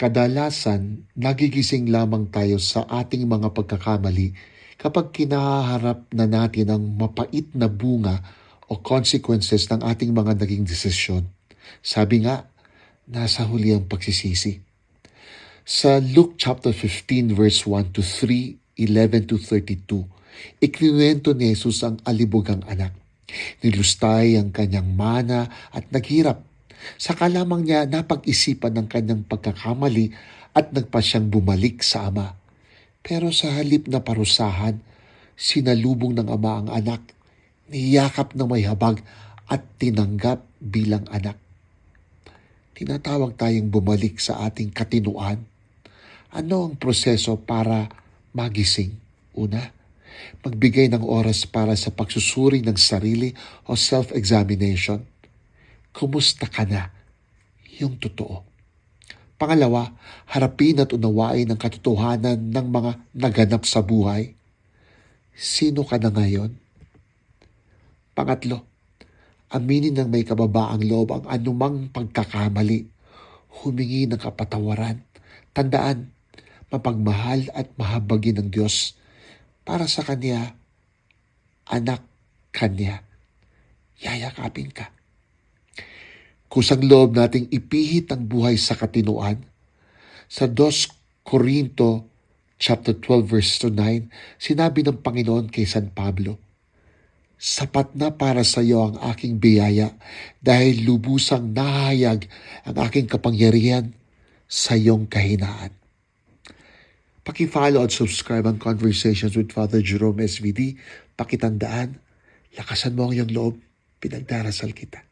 Kadalasan, nagigising lamang tayo sa ating mga pagkakamali kapag kinaharap na natin ang mapait na bunga o consequences ng ating mga naging desisyon. Sabi nga, nasa huli ang pagsisisi. Sa Luke chapter 15 verse 1 to 3, 11 to 32, ikinuwento ni Jesus ang alibugang anak. Nilustay ang kanyang mana at naghirap. Saka lamang niya napag-isipan ng kanyang pagkakamali at nagpa siyang bumalik sa ama. Pero sa halip na parusahan, sinalubong ng ama ang anak, niyakap ng may habag at tinanggap bilang anak. Tinatawag tayong bumalik sa ating katinuan. Ano ang proseso para magising? Una, magbigay ng oras para sa pagsusuri ng sarili o self-examination. Kumusta ka na? Yung totoo. Pangalawa, harapin at unawain ang katotohanan ng mga naganap sa buhay. Sino ka na ngayon? Pangatlo, aminin ng may kababaang loob ang anumang pagkakamali. Humingi ng kapatawaran. Tandaan, mapagmahal at mahabagin ng Diyos para sa Kanya, anak Kanya. Yayakapin ka. Kusang loob nating ipihit ang buhay sa katinuan. Sa 2 Corinto chapter 12 verse 9, sinabi ng Panginoon kay San Pablo, Sapat na para sa iyo ang aking biyaya dahil lubusang nahayag ang aking kapangyarihan sa iyong kahinaan. Paki-follow at subscribe ang Conversations with Father Jerome SVD. Pakitandaan, lakasan mo ang iyong loob. Pinagdarasal kita.